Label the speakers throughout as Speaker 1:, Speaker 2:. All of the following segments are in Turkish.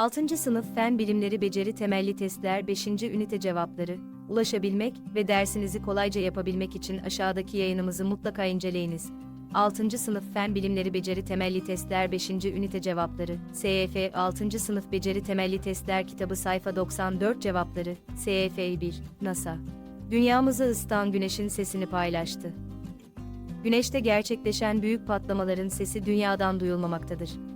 Speaker 1: 6. Sınıf Fen Bilimleri Beceri Temelli Testler 5. Ünite Cevapları Ulaşabilmek ve dersinizi kolayca yapabilmek için aşağıdaki yayınımızı mutlaka inceleyiniz. 6. Sınıf Fen Bilimleri Beceri Temelli Testler 5. Ünite Cevapları SEF 6. Sınıf Beceri Temelli Testler Kitabı Sayfa 94 Cevapları SEF 1 NASA Dünyamızı ısıtan güneşin sesini paylaştı. Güneşte gerçekleşen büyük patlamaların sesi dünyadan duyulmamaktadır.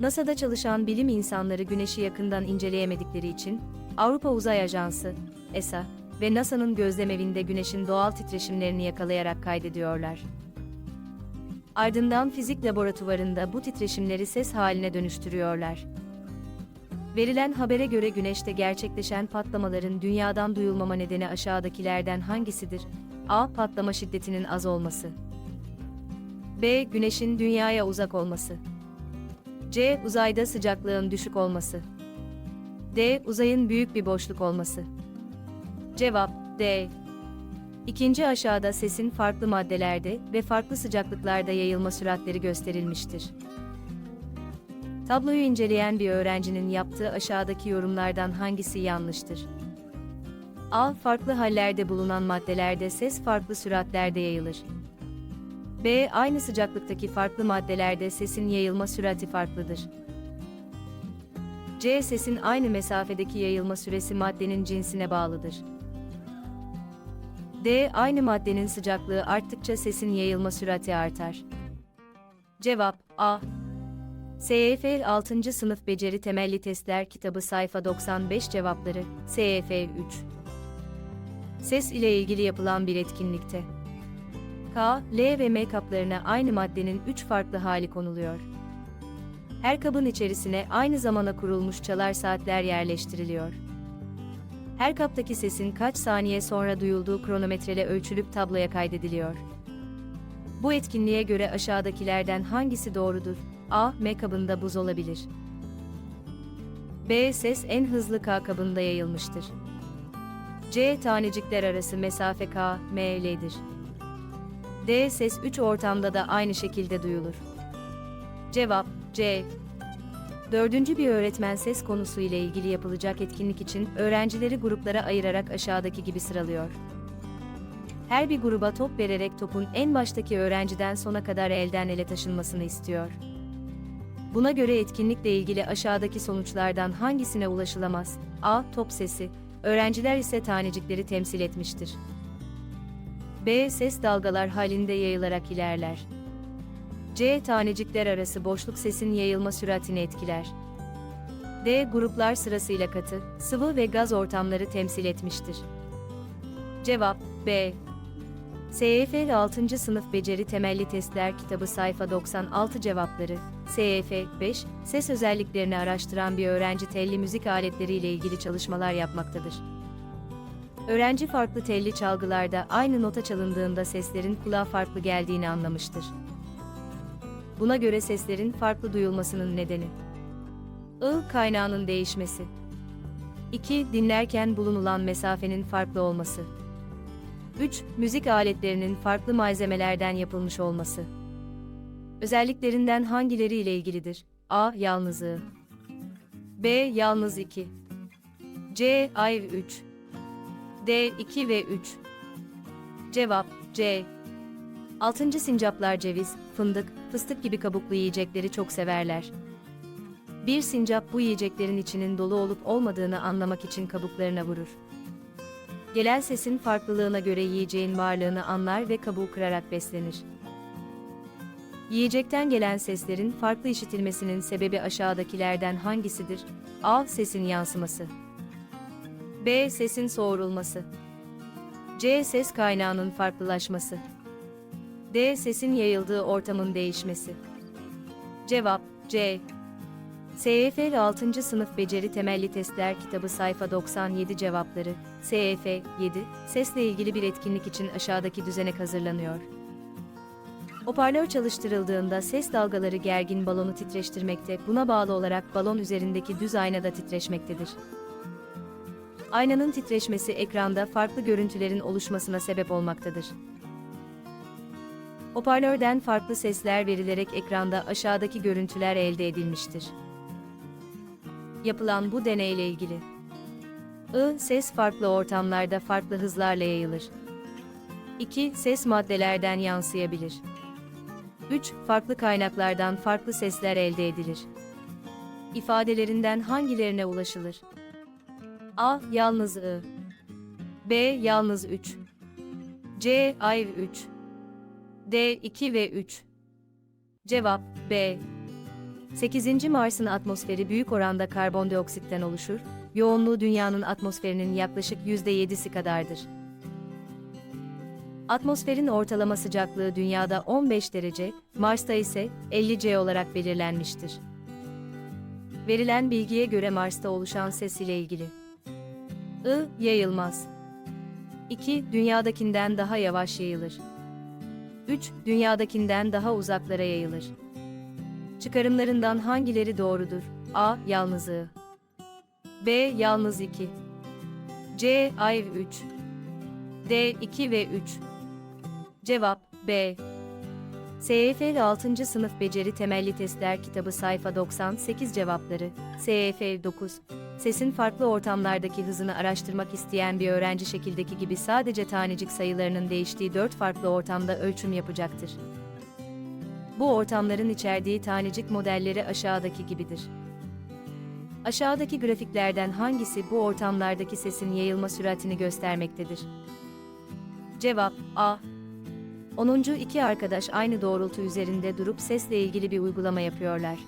Speaker 1: NASA'da çalışan bilim insanları güneşi yakından inceleyemedikleri için Avrupa Uzay Ajansı, ESA ve NASA'nın gözlemevinde güneşin doğal titreşimlerini yakalayarak kaydediyorlar. Ardından fizik laboratuvarında bu titreşimleri ses haline dönüştürüyorlar. Verilen habere göre güneşte gerçekleşen patlamaların dünyadan duyulmama nedeni aşağıdakilerden hangisidir? A. Patlama şiddetinin az olması. B. Güneşin dünyaya uzak olması. C. Uzayda sıcaklığın düşük olması. D. Uzayın büyük bir boşluk olması. Cevap D. İkinci aşağıda sesin farklı maddelerde ve farklı sıcaklıklarda yayılma süratleri gösterilmiştir. Tabloyu inceleyen bir öğrencinin yaptığı aşağıdaki yorumlardan hangisi yanlıştır? A. Farklı hallerde bulunan maddelerde ses farklı süratlerde yayılır. B. Aynı sıcaklıktaki farklı maddelerde sesin yayılma sürati farklıdır. C. Sesin aynı mesafedeki yayılma süresi maddenin cinsine bağlıdır. D. Aynı maddenin sıcaklığı arttıkça sesin yayılma sürati artar. Cevap A. SEF 6. Sınıf Beceri Temelli Testler Kitabı Sayfa 95 Cevapları SEF 3 Ses ile ilgili yapılan bir etkinlikte K, L ve M kaplarına aynı maddenin 3 farklı hali konuluyor. Her kabın içerisine aynı zamana kurulmuş çalar saatler yerleştiriliyor. Her kaptaki sesin kaç saniye sonra duyulduğu kronometreyle ölçülüp tabloya kaydediliyor. Bu etkinliğe göre aşağıdakilerden hangisi doğrudur? A. M kabında buz olabilir. B. Ses en hızlı K kabında yayılmıştır. C. Tanecikler arası mesafe K, M, L'dir. D. Ses 3 ortamda da aynı şekilde duyulur. Cevap C. Dördüncü bir öğretmen ses konusu ile ilgili yapılacak etkinlik için öğrencileri gruplara ayırarak aşağıdaki gibi sıralıyor. Her bir gruba top vererek topun en baştaki öğrenciden sona kadar elden ele taşınmasını istiyor. Buna göre etkinlikle ilgili aşağıdaki sonuçlardan hangisine ulaşılamaz? A. Top sesi. Öğrenciler ise tanecikleri temsil etmiştir. B. Ses dalgalar halinde yayılarak ilerler. C. Tanecikler arası boşluk sesin yayılma süratini etkiler. D. Gruplar sırasıyla katı, sıvı ve gaz ortamları temsil etmiştir. Cevap B. SEF 6. Sınıf Beceri Temelli Testler Kitabı Sayfa 96 Cevapları SEF 5, ses özelliklerini araştıran bir öğrenci telli müzik aletleriyle ilgili çalışmalar yapmaktadır. Öğrenci farklı telli çalgılarda aynı nota çalındığında seslerin kulağa farklı geldiğini anlamıştır. Buna göre seslerin farklı duyulmasının nedeni I. Kaynağının değişmesi 2. Dinlerken bulunulan mesafenin farklı olması 3. Müzik aletlerinin farklı malzemelerden yapılmış olması Özelliklerinden hangileri ile ilgilidir? A. Yalnızlığı B. Yalnız 2 C. Ay 3 D 2 ve 3. Cevap C. 6. sincaplar ceviz, fındık, fıstık gibi kabuklu yiyecekleri çok severler. Bir sincap bu yiyeceklerin içinin dolu olup olmadığını anlamak için kabuklarına vurur. Gelen sesin farklılığına göre yiyeceğin varlığını anlar ve kabuğu kırarak beslenir. Yiyecekten gelen seslerin farklı işitilmesinin sebebi aşağıdakilerden hangisidir? A. Sesin yansıması. B. Sesin soğurulması. C. Ses kaynağının farklılaşması. D. Sesin yayıldığı ortamın değişmesi. Cevap C. SEF 6. Sınıf Beceri Temelli Testler Kitabı Sayfa 97 Cevapları SEF 7. Sesle ilgili bir etkinlik için aşağıdaki düzenek hazırlanıyor. Hoparlör çalıştırıldığında ses dalgaları gergin balonu titreştirmekte, buna bağlı olarak balon üzerindeki düz aynada titreşmektedir. Aynanın titreşmesi ekranda farklı görüntülerin oluşmasına sebep olmaktadır. Hoparlörden farklı sesler verilerek ekranda aşağıdaki görüntüler elde edilmiştir. yapılan bu deneyle ilgili. I. Ses farklı ortamlarda farklı hızlarla yayılır. 2. Ses maddelerden yansıyabilir. 3. Farklı kaynaklardan farklı sesler elde edilir. İfadelerinden hangilerine ulaşılır? A. Yalnız I. B. Yalnız 3. C. Ayrı 3. D. 2 ve 3. Cevap B. 8. Mars'ın atmosferi büyük oranda karbondioksitten oluşur, yoğunluğu dünyanın atmosferinin yaklaşık %7'si kadardır. Atmosferin ortalama sıcaklığı dünyada 15 derece, Mars'ta ise 50 C olarak belirlenmiştir. Verilen bilgiye göre Mars'ta oluşan ses ile ilgili. I. Yayılmaz. 2. Dünyadakinden daha yavaş yayılır. 3. Dünyadakinden daha uzaklara yayılır. Çıkarımlarından hangileri doğrudur? A. Yalnızlığı. B. Yalnız 2. C. Ayrı 3. D. 2 ve 3. Cevap B. SEF 6. Sınıf Beceri Temelli Testler Kitabı sayfa 98 cevapları. SEF 9. Sesin farklı ortamlardaki hızını araştırmak isteyen bir öğrenci şekildeki gibi sadece tanecik sayılarının değiştiği 4 farklı ortamda ölçüm yapacaktır. Bu ortamların içerdiği tanecik modelleri aşağıdaki gibidir. Aşağıdaki grafiklerden hangisi bu ortamlardaki sesin yayılma süratini göstermektedir? Cevap A. 10. iki arkadaş aynı doğrultu üzerinde durup sesle ilgili bir uygulama yapıyorlar.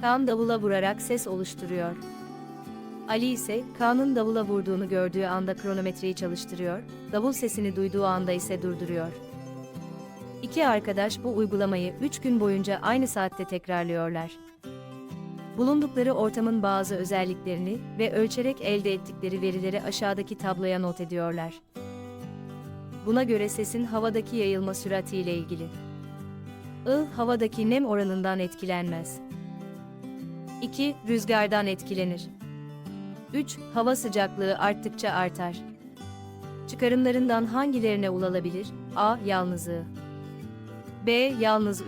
Speaker 1: Kaan davula vurarak ses oluşturuyor. Ali ise Kaan'ın davula vurduğunu gördüğü anda kronometreyi çalıştırıyor, davul sesini duyduğu anda ise durduruyor. İki arkadaş bu uygulamayı 3 gün boyunca aynı saatte tekrarlıyorlar. Bulundukları ortamın bazı özelliklerini ve ölçerek elde ettikleri verileri aşağıdaki tabloya not ediyorlar. Buna göre sesin havadaki yayılma sürati ile ilgili. I. Havadaki nem oranından etkilenmez. 2. Rüzgardan etkilenir. 3. Hava sıcaklığı arttıkça artar. Çıkarımlarından hangilerine ulaşılabilir? A. Yalnızlığı. B. Yalnız 3.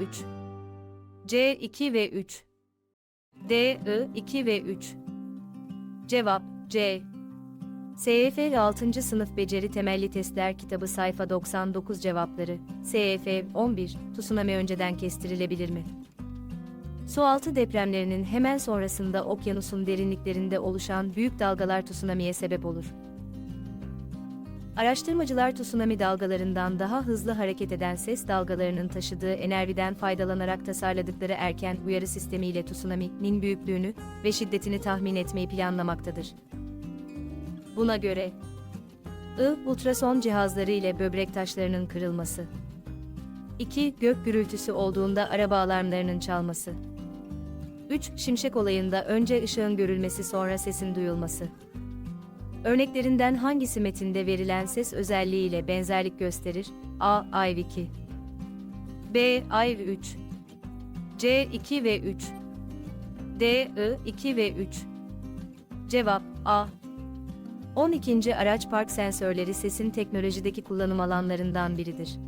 Speaker 1: C. 2 ve 3. D. I. 2 ve 3. Cevap C. SEF 6. Sınıf Beceri Temelli Testler Kitabı sayfa 99 cevapları. SEF 11. Tsunami önceden kestirilebilir mi? Sualtı depremlerinin hemen sonrasında okyanusun derinliklerinde oluşan büyük dalgalar tsunami'ye sebep olur. Araştırmacılar tsunami dalgalarından daha hızlı hareket eden ses dalgalarının taşıdığı enerjiden faydalanarak tasarladıkları erken uyarı sistemiyle tsunami'nin büyüklüğünü ve şiddetini tahmin etmeyi planlamaktadır. Buna göre I. Ultrason cihazları ile böbrek taşlarının kırılması. 2. Gök gürültüsü olduğunda araba alarmlarının çalması. 3. Şimşek olayında önce ışığın görülmesi sonra sesin duyulması. Örneklerinden hangisi metinde verilen ses özelliği ile benzerlik gösterir? A. Ayv 2 B. Ayv 3 C. 2 ve 3 D. I. 2 ve 3 Cevap A. 12. Araç park sensörleri sesin teknolojideki kullanım alanlarından biridir.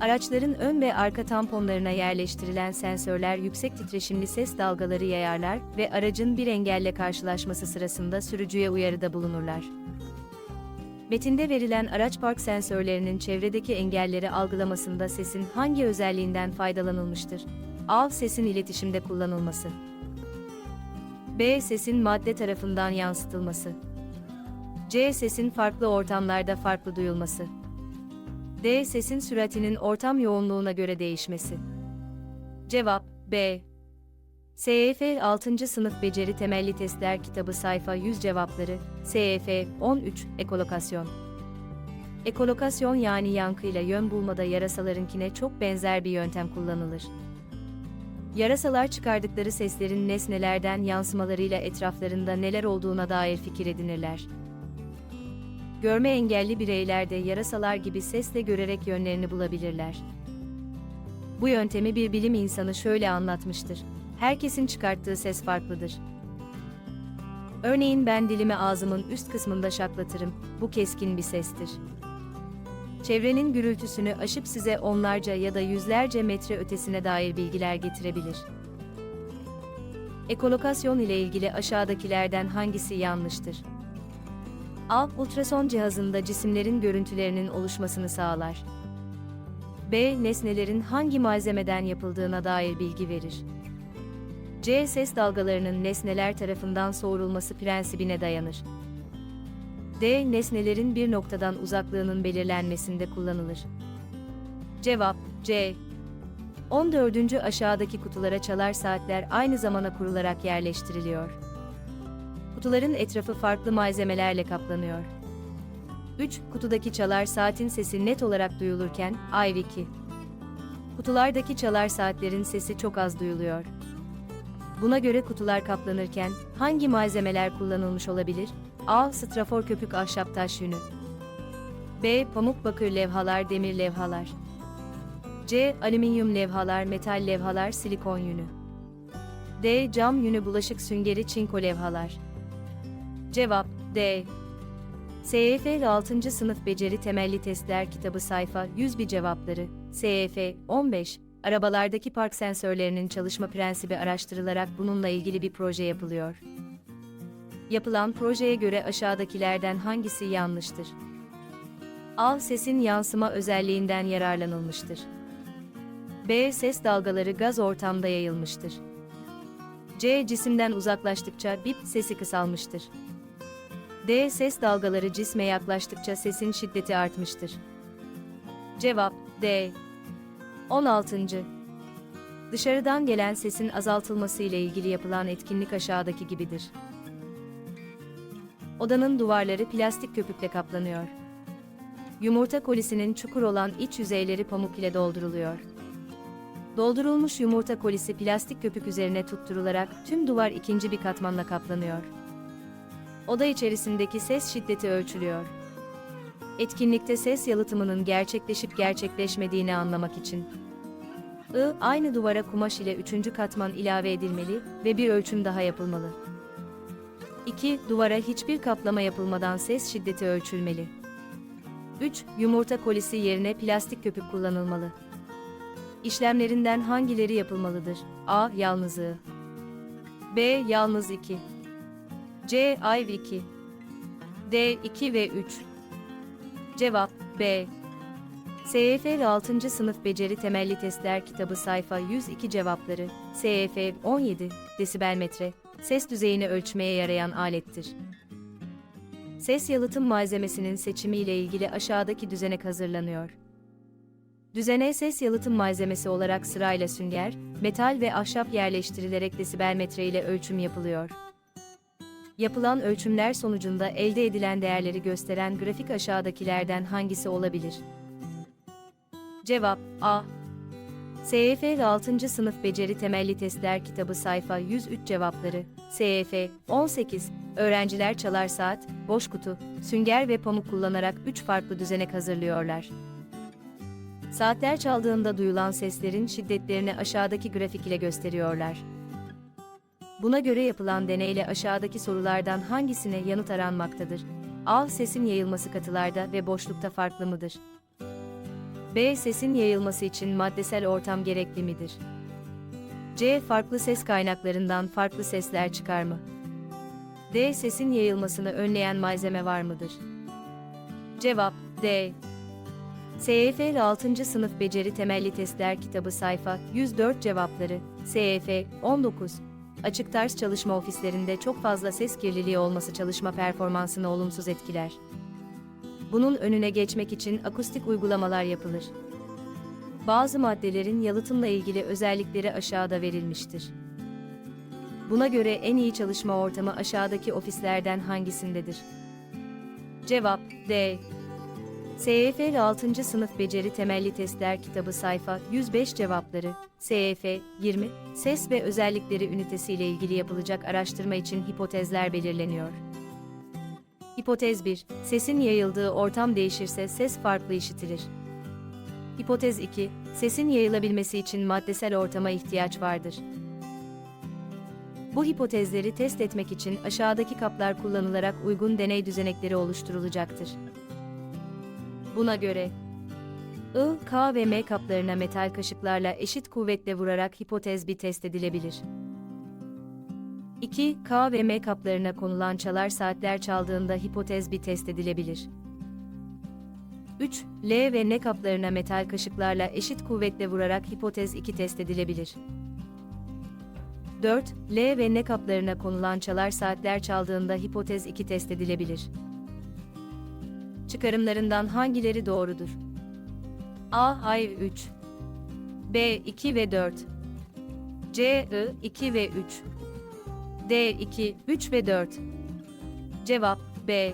Speaker 1: Araçların ön ve arka tamponlarına yerleştirilen sensörler yüksek titreşimli ses dalgaları yayarlar ve aracın bir engelle karşılaşması sırasında sürücüye uyarıda bulunurlar. Metinde verilen araç park sensörlerinin çevredeki engelleri algılamasında sesin hangi özelliğinden faydalanılmıştır? A. Sesin iletişimde kullanılması. B. Sesin madde tarafından yansıtılması. C. Sesin farklı ortamlarda farklı duyulması. D. Sesin süratinin ortam yoğunluğuna göre değişmesi. Cevap B. SEF 6. Sınıf Beceri Temelli Testler Kitabı sayfa 100 cevapları, SEF 13, Ekolokasyon. Ekolokasyon yani yankıyla yön bulmada yarasalarınkine çok benzer bir yöntem kullanılır. Yarasalar çıkardıkları seslerin nesnelerden yansımalarıyla etraflarında neler olduğuna dair fikir edinirler. Görme engelli bireyler de yarasalar gibi sesle görerek yönlerini bulabilirler. Bu yöntemi bir bilim insanı şöyle anlatmıştır. Herkesin çıkarttığı ses farklıdır. Örneğin ben dilimi ağzımın üst kısmında şaklatırım. Bu keskin bir sestir. Çevrenin gürültüsünü aşıp size onlarca ya da yüzlerce metre ötesine dair bilgiler getirebilir. Ekolokasyon ile ilgili aşağıdakilerden hangisi yanlıştır? A. Ultrason cihazında cisimlerin görüntülerinin oluşmasını sağlar. B. Nesnelerin hangi malzemeden yapıldığına dair bilgi verir. C. Ses dalgalarının nesneler tarafından soğurulması prensibine dayanır. D. Nesnelerin bir noktadan uzaklığının belirlenmesinde kullanılır. Cevap C. 14. aşağıdaki kutulara çalar saatler aynı zamana kurularak yerleştiriliyor. Kutuların etrafı farklı malzemelerle kaplanıyor. 3. Kutudaki çalar saatin sesi net olarak duyulurken, IV2. Kutulardaki çalar saatlerin sesi çok az duyuluyor. Buna göre kutular kaplanırken hangi malzemeler kullanılmış olabilir? A. Strafor köpük ahşap taş yünü. B. Pamuk bakır levhalar demir levhalar. C. Alüminyum levhalar metal levhalar silikon yünü. D. Cam yünü bulaşık süngeri çinko levhalar. Cevap D. SYF 6. Sınıf Beceri Temelli Testler Kitabı sayfa 101 cevapları. SYF 15. Arabalardaki park sensörlerinin çalışma prensibi araştırılarak bununla ilgili bir proje yapılıyor. Yapılan projeye göre aşağıdakilerden hangisi yanlıştır? A. Sesin yansıma özelliğinden yararlanılmıştır. B. Ses dalgaları gaz ortamda yayılmıştır. C. Cisimden uzaklaştıkça bip sesi kısalmıştır. D. Ses dalgaları cisme yaklaştıkça sesin şiddeti artmıştır. Cevap D. 16. Dışarıdan gelen sesin azaltılması ile ilgili yapılan etkinlik aşağıdaki gibidir. Odanın duvarları plastik köpükle kaplanıyor. Yumurta kolisinin çukur olan iç yüzeyleri pamuk ile dolduruluyor. Doldurulmuş yumurta kolisi plastik köpük üzerine tutturularak tüm duvar ikinci bir katmanla kaplanıyor. Oda içerisindeki ses şiddeti ölçülüyor. Etkinlikte ses yalıtımının gerçekleşip gerçekleşmediğini anlamak için I, aynı duvara kumaş ile üçüncü katman ilave edilmeli ve bir ölçüm daha yapılmalı. 2. Duvara hiçbir kaplama yapılmadan ses şiddeti ölçülmeli. 3. Yumurta kolisi yerine plastik köpük kullanılmalı. İşlemlerinden hangileri yapılmalıdır? A. Yalnızlığı. B. Yalnız 2. C. Ayv 2. D. 2 ve 3. Cevap B. SYF 6. Sınıf Beceri Temelli Testler Kitabı sayfa 102 cevapları. SYF 17 desibel metre ses düzeyini ölçmeye yarayan alettir. Ses yalıtım malzemesinin seçimi ile ilgili aşağıdaki düzenek hazırlanıyor. Düzene ses yalıtım malzemesi olarak sırayla sünger, metal ve ahşap yerleştirilerek desibel metre ile ölçüm yapılıyor. Yapılan ölçümler sonucunda elde edilen değerleri gösteren grafik aşağıdakilerden hangisi olabilir? Cevap A. SYF 6. Sınıf Beceri Temelli Testler Kitabı sayfa 103 cevapları. SYF 18. Öğrenciler çalar saat, boş kutu, sünger ve pamuk kullanarak 3 farklı düzenek hazırlıyorlar. Saatler çaldığında duyulan seslerin şiddetlerini aşağıdaki grafik ile gösteriyorlar. Buna göre yapılan deneyle aşağıdaki sorulardan hangisine yanıt aranmaktadır? A. Sesin yayılması katılarda ve boşlukta farklı mıdır? B. Sesin yayılması için maddesel ortam gerekli midir? C. Farklı ses kaynaklarından farklı sesler çıkar mı? D. Sesin yayılmasını önleyen malzeme var mıdır? Cevap D. SYF 6. Sınıf Beceri Temelli Testler Kitabı sayfa 104 cevapları. SYF 19. Açık tarz çalışma ofislerinde çok fazla ses kirliliği olması çalışma performansını olumsuz etkiler. Bunun önüne geçmek için akustik uygulamalar yapılır. Bazı maddelerin yalıtımla ilgili özellikleri aşağıda verilmiştir. Buna göre en iyi çalışma ortamı aşağıdaki ofislerden hangisindedir? Cevap D. SYF 6. Sınıf Beceri Temelli Testler Kitabı sayfa 105 cevapları. SYF 20 Ses ve özellikleri ünitesi ile ilgili yapılacak araştırma için hipotezler belirleniyor. Hipotez 1. Sesin yayıldığı ortam değişirse ses farklı işitilir. Hipotez 2. Sesin yayılabilmesi için maddesel ortama ihtiyaç vardır. Bu hipotezleri test etmek için aşağıdaki kaplar kullanılarak uygun deney düzenekleri oluşturulacaktır. Buna göre I, K ve M kaplarına metal kaşıklarla eşit kuvvetle vurarak hipotez bir test edilebilir. 2. K ve M kaplarına konulan çalar saatler çaldığında hipotez bir test edilebilir. 3. L ve N kaplarına metal kaşıklarla eşit kuvvetle vurarak hipotez 2 test edilebilir. 4. L ve N kaplarına konulan çalar saatler çaldığında hipotez 2 test edilebilir. Çıkarımlarından hangileri doğrudur? A. Hayır 3 B. 2 ve 4 C. I. 2 ve 3 D. 2, 3 ve 4 Cevap B.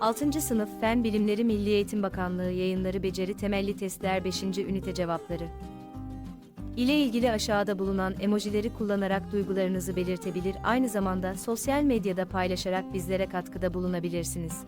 Speaker 1: 6. Sınıf Fen Bilimleri Milli Eğitim Bakanlığı yayınları beceri temelli testler 5. ünite cevapları. ile ilgili aşağıda bulunan emojileri kullanarak duygularınızı belirtebilir, aynı zamanda sosyal medyada paylaşarak bizlere katkıda bulunabilirsiniz.